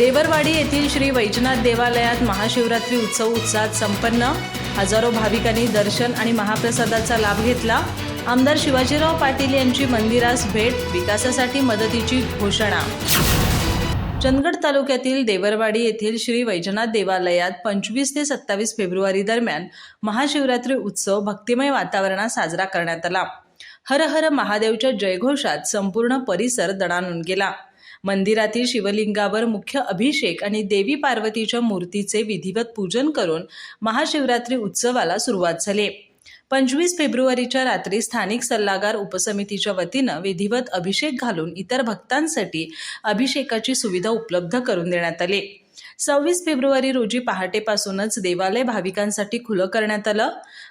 देवरवाडी येथील श्री वैजनाथ देवालयात महाशिवरात्री उत्सव उत्साहात संपन्न. हजारो भाविकांनी दर्शन आणि महाप्रसादाचा लाभ घेतला. आमदार शिवाजीराव पाटील यांची मंदिरास भेट विकासासाठी मदतीची घोषणा. चंदगड तालुक्यातील देवरवाडी येथील श्री वैजनाथ देवालयात पंचवीस ते सत्तावीस फेब्रुवारी दरम्यान महाशिवरात्री उत्सव भक्तिमय वातावरणात साजरा करण्यात आला. हर हर महादेवच्या जयघोषात संपूर्ण परिसर दणाणून गेला. मंदिरातील शिवलिंगावर मुख्य अभिषेक आणि देवी पार्वतीच्या मूर्तीचे विधिवत पूजन करून महाशिवरात्री उत्सवाला सुरुवात झाली. पंचवीस फेब्रुवारीच्या रात्री स्थानिक सल्लागार उपसमितीच्या वतीनं विधिवत अभिषेक घालून इतर भक्तांसाठी अभिषेकाची सुविधा उपलब्ध करून देण्यात आली. सव्वीस फेब्रुवारी रोजी पहाटेपासूनच देवालय भाविकांसाठी खुलं करण्यात आलं.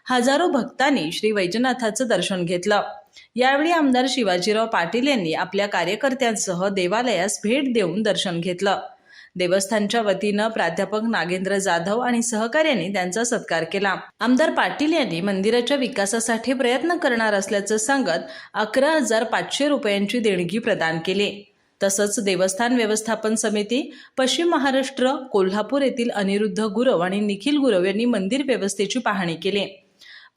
हजारो भक्तांनी श्री वैजनाथाचं दर्शन घेतलं. यावेळी आमदार शिवाजीराव पाटील यांनी आपल्या कार्यकर्त्यांसह देवालयास भेट देऊन दर्शन घेतलं. देवस्थानच्या वतीनं प्राध्यापक नागेंद्र जाधव आणि सहकार्यांनी त्यांचा सत्कार केला. आमदार पाटील यांनी मंदिराच्या विकासासाठी प्रयत्न करणार असल्याचं सांगत अकरा हजार पाचशे रुपयांची देणगी प्रदान केली. तसंच देवस्थान व्यवस्थापन समिती पश्चिम महाराष्ट्र कोल्हापूर येथील अनिरुद्ध गुरव आणि निखिल गुरव यांनी मंदिर व्यवस्थेची पाहणी केली.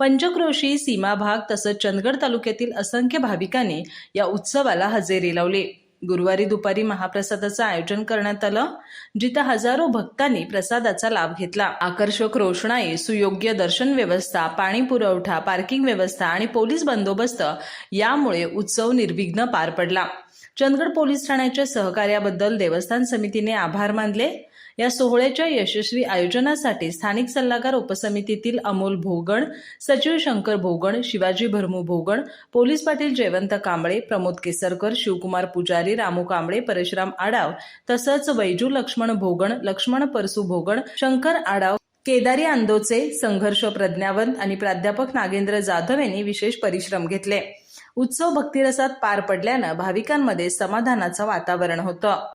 पंचक्रोशी सीमाभाग तसंच चंदगड तालुक्यातील असंख्य भाविकांनी या उत्सवाला हजेरी लावली. गुरुवारी दुपारी महाप्रसादाचं आयोजन करण्यात आलं जिथं हजारो भक्तांनी प्रसादाचा लाभ घेतला. आकर्षक रोषणाई सुयोग्य दर्शन व्यवस्था पाणी पुरवठा पार्किंग व्यवस्था आणि पोलीस बंदोबस्त यामुळे उत्सव निर्विघ्न पार पडला. चंदगड पोलीस ठाण्याच्या सहकार्याबद्दल देवस्थान समितीने आभार मानले. या सोहळ्याच्या यशस्वी आयोजनासाठी स्थानिक सल्लागार उपसमितीतील अमोल भोगण सचिव शंकर भोगण शिवाजी भरमू भोगण पोलीस पाटील जयवंत कांबळे प्रमोद केसरकर शिवकुमार पुजारी रामू कांबळे परशुराम आडाव तसंच वैजू लक्ष्मण भोगण लक्ष्मण परसू भोगण शंकर आडाव केदारी आंदोचे संघर्ष प्रज्ञावंत आणि प्राध्यापक नागेंद्र जाधव यांनी विशेष परिश्रम घेतले. उत्सव भक्तिरसात पार पडल्यानं भाविकांमध्ये समाधानाचं वातावरण होतं.